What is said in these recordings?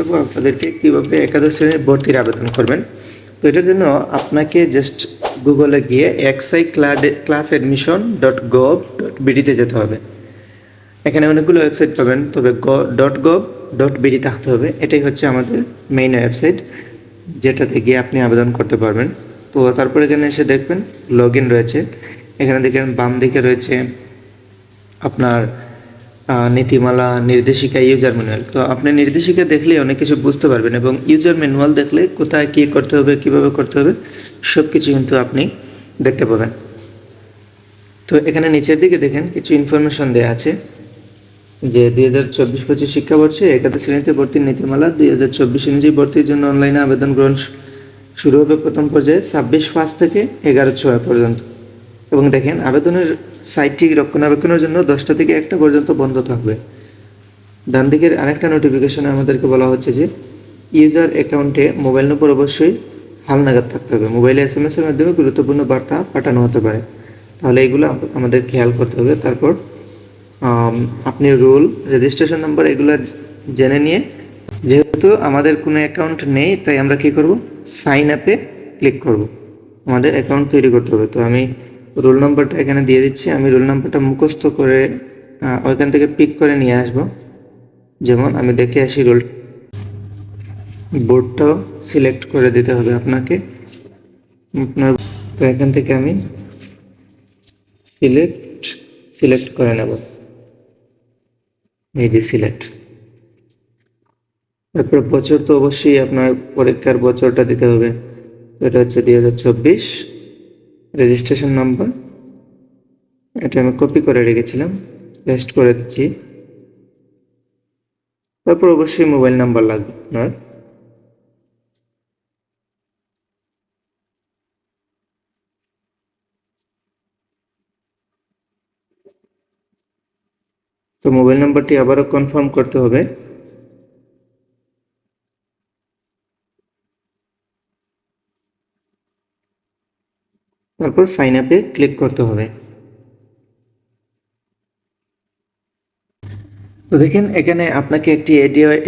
দেবো আপনাদেরকে কীভাবে একাদশ শ্রেণির ভর্তির আবেদন করবেন। তো এটার জন্য আপনাকে জাস্ট গুগলে গিয়ে XI class admission dot gov dot বিডিতে যেতে হবে। এখানে অনেকগুলো ওয়েবসাইট পাবেন, তবে গ ডট গভ ডট বিডি থাকতে হবে। এটাই হচ্ছে আমাদের মেইন ওয়েবসাইট যেটাতে গিয়ে আপনি আবেদন করতে পারবেন। তো তারপরে এখানে এসে দেখবেন লগ রয়েছে। এখানে দেখেন বাম দিকে রয়েছে আপনার নীতিমালা, নির্দেশিকা ইউজার ম্যানুয়াল তো আপনি নির্দেশিকা দেখলে অনেক কিছু বুঝতে পারবেন এবং ইউজার ম্যানুয়াল দেখলে কোথায় কী করতে হবে, কীভাবে করতে হবে সব কিছু কিন্তু আপনি দেখতে পাবেন। তো এখানে নিচের দিকে দেখেন, কিছু ইনফরমেশন দেওয়া আছে যে দুই হাজার চব্বিশ পঁচিশ শিক্ষাবর্ষে একাদশ শ্রেণীতে ভর্তির নীতিমালা দুই হাজার চব্বিশ অনুযায়ী ভর্তির জন্য অনলাইনে আবেদন গ্রহণ শুরু হবে প্রথম পর্যায়ে ছাব্বিশ পাঁচ থেকে এগারো ছয় পর্যন্ত। এবং দেখেন, আবেদনের সাইটটি রক্ষণাবেক্ষণের জন্য দশটা থেকে একটা পর্যন্ত বন্ধ থাকবে। ডান দিকের আরেকটা নোটিফিকেশনে আমাদেরকে বলা হচ্ছে যে ইউজার অ্যাকাউন্টে মোবাইল নম্বর অবশ্যই হালনাগাদ থাকতে হবে। মোবাইলে এস এম এসের মাধ্যমে গুরুত্বপূর্ণ বার্তা পাঠানো হতে পারে। তাহলে এগুলো আমাদের খেয়াল করতে হবে। তারপর আপনি রুল রেজিস্ট্রেশন নাম্বার এগুলো জেনে নিয়ে, যেহেতু আমাদের কোনো অ্যাকাউন্ট নেই, তাই আমরা কি করব? সাইন আপে ক্লিক করব। আমাদের অ্যাকাউন্ট তৈরি করতে হবে। তো আমি রোল নম্বরটা এখানে দিয়ে দিচ্ছি। আমি রোল নাম্বারটা মুখস্থ করে ওইখান থেকে পিক করে নিয়ে আসব। যেমন আমি দেখে আসি রোল, বোর্ডটাও সিলেক্ট করে দিতে হবে আপনাকে। আপনার এখান থেকে আমি সিলেক্ট সিলেক্ট করে নেব। এই যে সিলেক্ট তারপরে বছর তো অবশ্যই আপনার পরীক্ষার বছরটা দিতে হবে। এটা হচ্ছে দুই হাজার চব্বিশ। রেজিস্ট্রেশন নাম্বার এটা আমি কপি করে রেখেছিলাম পেস্ট করে দিচ্ছি। তারপর অবশ্যই মোবাইল নাম্বার লাগবে আপনার। তো মোবাইল নাম্বারটি আবারও কনফার্ম করতে হবে। তারপর সাইন আপে ক্লিক করতে হবে। তো দেখেন, এখানে আপনাকে একটি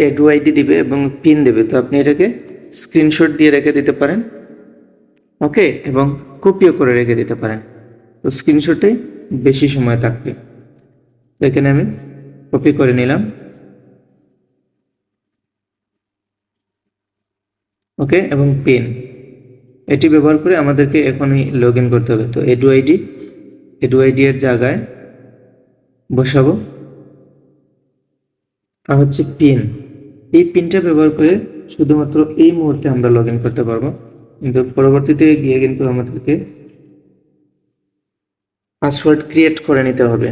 এডু আইডি দিবে এবং পিন দেবে। তো আপনি এটাকে স্ক্রিনশট দিয়ে রেখে দিতে পারেন। ওকে এবং কপিও করে রেখে দিতে পারেন। তো স্ক্রিনশটে বেশি সময় থাকবে। এখানে আমি কপি করে নিলাম। ওকে এবং পিন এটি ব্যবহার করে আমাদেরকে এখনই লগ ইন করতে হবে। তো এডু আইডি এডু আইডি এর জায়গায় বসাবো। আর হচ্ছে পিন এই পিনটা ব্যবহার করে শুধুমাত্র এই মুহূর্তে আমরা লগ করতে পারব। কিন্তু পরবর্তীতে গিয়ে কিন্তু আমাদেরকে পাসওয়ার্ড ক্রিয়েট করে নিতে হবে।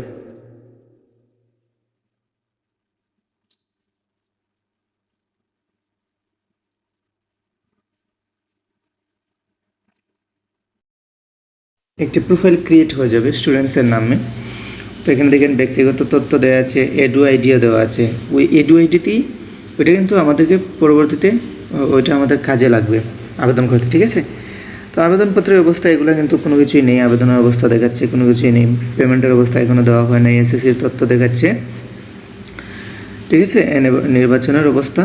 একটি প্রোফাইল ক্রিয়েট হয়ে যাবে স্টুডেন্টসের নামে। তো এখানে দেখেন ব্যক্তিগত তথ্য দেওয়া আছে এডু আইডিয়া দেওয়া আছে। ওই এডু আইডিতেই ওইটা কিন্তু আমাদেরকে পরবর্তীতে ওইটা আমাদের কাজে লাগবে আবেদন করতে, ঠিক আছে? তো আবেদনপত্রের অবস্থা, এগুলো কিন্তু কোনো কিছুই নেই। আবেদনের অবস্থা দেখাচ্ছে, কোনো কিছুই নেই। পেমেন্টের অবস্থা এখনও দেওয়া হয় নাই এসএসসির তথ্য দেখাচ্ছে। ঠিক আছে? নির্বাচনের অবস্থা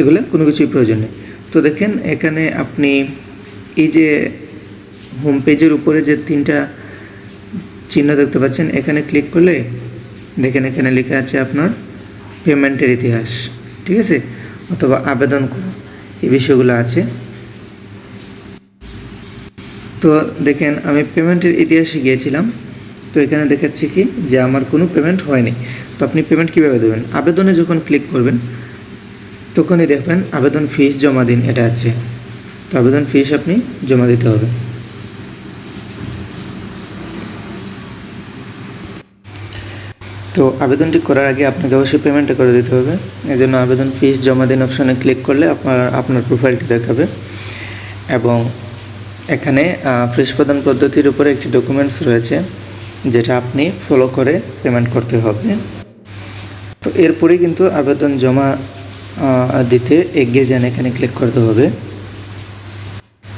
এগুলো কোনো কিছুই প্রয়োজন নেই। তো দেখেন, এখানে আপনি এই যে হোম পেজের উপরে যে তিনটা চিহ্ন দেখতে পাচ্ছেন, এখানে ক্লিক করলে দেখেন এখানে লেখা আছে আপনার পেমেন্টের ইতিহাস, ঠিক আছে? অথবা আবেদন করা, এই বিষয়গুলো আছে। তো দেখেন, আমি পেমেন্টের ইতিহাসে গিয়েছিলাম, তো এখানে দেখাচ্ছে কি যে আমার কোনো পেমেন্ট হয়নি। তো আপনি পেমেন্ট কীভাবে দেবেন? আবেদনে যখন ক্লিক করবেন, তখনই দেখবেন আবেদন ফিস জমা দিন, এটা আছে। তো আবেদন ফিস আপনি জমা দিতে হবে। তো আবেদনটি করার আগে আপনাকে অবশ্যই পেমেন্টটা করে দিতে হবে। এই জন্য আবেদন ফিস জমা দিন অপশানে ক্লিক করলে আপনার আপনার প্রোফাইলটি দেখাবে। এবং এখানে ফ্রিস প্রদান পদ্ধতির উপরে একটি ডকুমেন্টস রয়েছে, যেটা আপনি ফলো করে পেমেন্ট করতে হবে। তো এরপরে কিন্তু আবেদন জমা দিতে এগিয়ে যান, এখানে ক্লিক করতে হবে।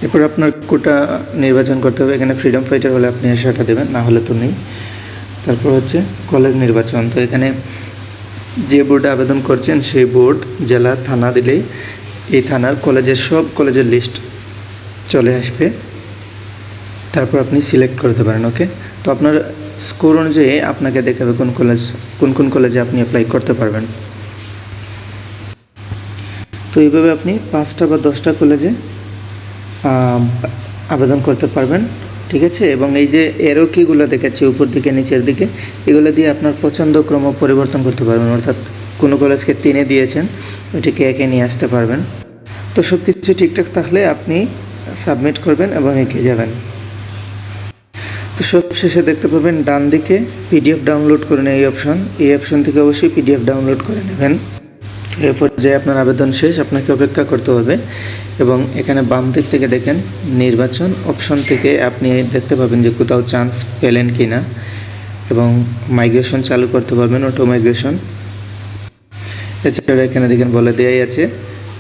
এরপর আপনার কোটা নির্বাচন করতে হবে। এখানে ফ্রিডম ফাইটার হলে আপনি সেটা দেবেন, না হলে তো নেই। তারপর হচ্ছে কলেজ নির্বাচন। তো এখানে যে বোর্ডে আবেদন করছেন, সেই বোর্ড, জেলা, থানা দিলেই এই থানার কলেজের সব কলেজের লিস্ট চলে আসবে। তারপর আপনি সিলেক্ট করতে পারেন, ওকে? তো আপনার স্কোর অনুযায়ী আপনাকে দেখাবে কোন কলেজ, কোন কোন কলেজে আপনি অ্যাপ্লাই করতে পারবেন। তো এইভাবে আপনি পাঁচটা বা দশটা কলেজে আবেদন করতে পারবেন। ঠিক আছে? এবং এই যে এরো কিগুলো দেখাচ্ছি উপর দিকে, নিচের দিকে, এগুলো দিয়ে আপনার পছন্দ ক্রম পরিবর্তন করতে পারবেন। অর্থাৎ কোনো কলেজকে তিনে দিয়েছেন, ওইটিকে একে নিয়ে আসতে পারবেন। তো সব কিছু ঠিকঠাক থাকলে আপনি সাবমিট করবেন এবং এগিয়ে যাবেন। তো সব শেষে দেখতে পাবেন ডান দিকে পিডিএফ ডাউনলোড করুন এই অপশন। এই অপশন থেকে অবশ্যই পিডিএফ ডাউনলোড করে নেবেন। এরপর যে আপনার আবেদন শেষ, আপনাকে অপেক্ষা করতে হবে এবং এখানে বাম দিক থেকে দেখেন, নির্বাচন অপশন থেকে আপনি দেখতে পাবেন যে কোথাও চান্স পেলেন কি না এবং মাইগ্রেশন চালু করতে পারবেন অটো মাইগ্রেশন এছাড়া এখানে দেখেন, বলে দেওয়াই আছে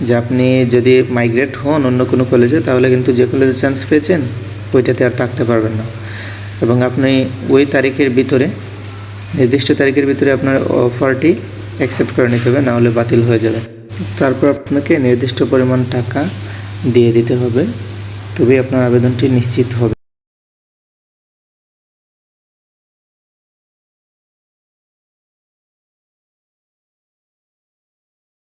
যে আপনি যদি মাইগ্রেট হন অন্য কোনো কলেজে তাহলে কিন্তু যে কলেজে চান্স পেয়েছেন, ওইটাতে আর থাকতে পারবেন না। এবং আপনি ওই তারিখের ভিতরে, নির্দিষ্ট তারিখের ভিতরে আপনার অফারটি অ্যাকসেপ্ট করে নিতে হবে, নাহলে বাতিল হয়ে যাবে। তারপর আপনাকে নির্দিষ্ট পরিমাণ টাকা দিয়ে দিতে হবে। তবেই আপনার আবেদনটি নিশ্চিত হবে।